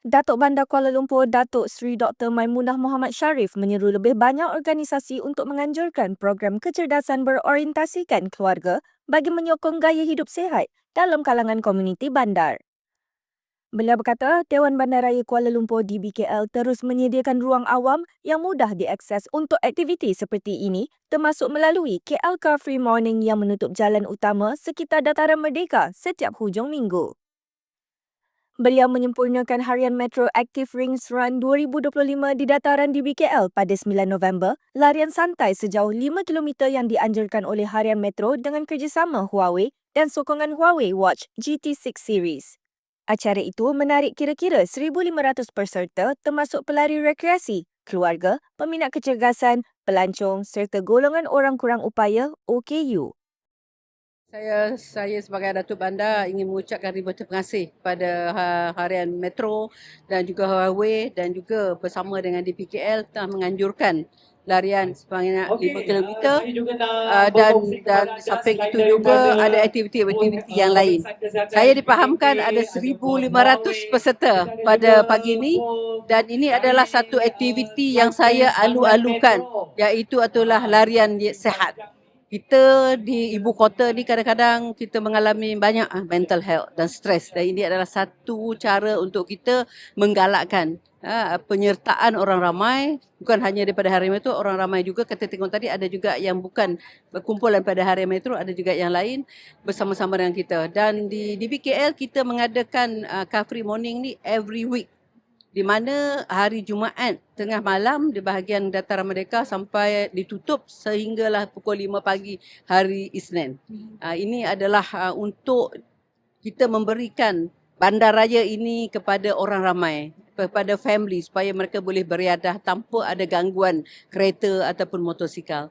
Datuk Bandar Kuala Lumpur Datuk Seri Dr. Maimunah Muhammad Sharif menyeru lebih banyak organisasi untuk menganjurkan program kecerdasan berorientasikan keluarga bagi menyokong gaya hidup sihat dalam kalangan komuniti bandar. Beliau berkata, Dewan Bandaraya Kuala Lumpur DBKL terus menyediakan ruang awam yang mudah diakses untuk aktiviti seperti ini termasuk melalui KL Car Free Morning yang menutup jalan utama sekitar Dataran Merdeka setiap hujung minggu. Beliau menyempurnakan Harian Metro Active Rings Run 2025 di dataran di BKL pada 9 November, larian santai sejauh 5 km yang dianjurkan oleh Harian Metro dengan kerjasama Huawei dan sokongan Huawei Watch GT6 Series. Acara itu menarik kira-kira 1,500 peserta termasuk pelari rekreasi, keluarga, peminat kecergasan, pelancong serta golongan orang kurang upaya OKU. Saya saya sebagai Datuk Bandar ingin mengucapkan ribuan terima kasih pada ha- harian Metro dan juga Huawei dan juga bersama dengan DPKL telah menganjurkan larian sebanyak 5 km uh, dan dan samping itu juga ada aktiviti-aktiviti yang lain. Saya dipahamkan ada 1,500 peserta pada pagi ini. dan ini adalah satu aktiviti yang saya alu-alukan iaitu adalah larian sehat kita di ibu kota ni kadang-kadang kita mengalami banyak ah, mental health dan stres dan ini adalah satu cara untuk kita menggalakkan ah, penyertaan orang ramai. Bukan hanya daripada Hari Metro orang ramai juga. Kita tengok tadi ada juga yang bukan berkumpulan pada Hari Metro ada juga yang lain bersama-sama dengan kita. Dan di di BKL kita mengadakan uh, free morning ni every week di mana hari Jumaat tengah malam di bahagian dataran Merdeka sampai ditutup sehinggalah pukul 5 pagi hari Isnin. Uh, ini adalah uh, untuk kita memberikan bandaraya ini kepada orang ramai kepada family supaya mereka boleh beriadah tanpa ada gangguan kereta ataupun motosikal.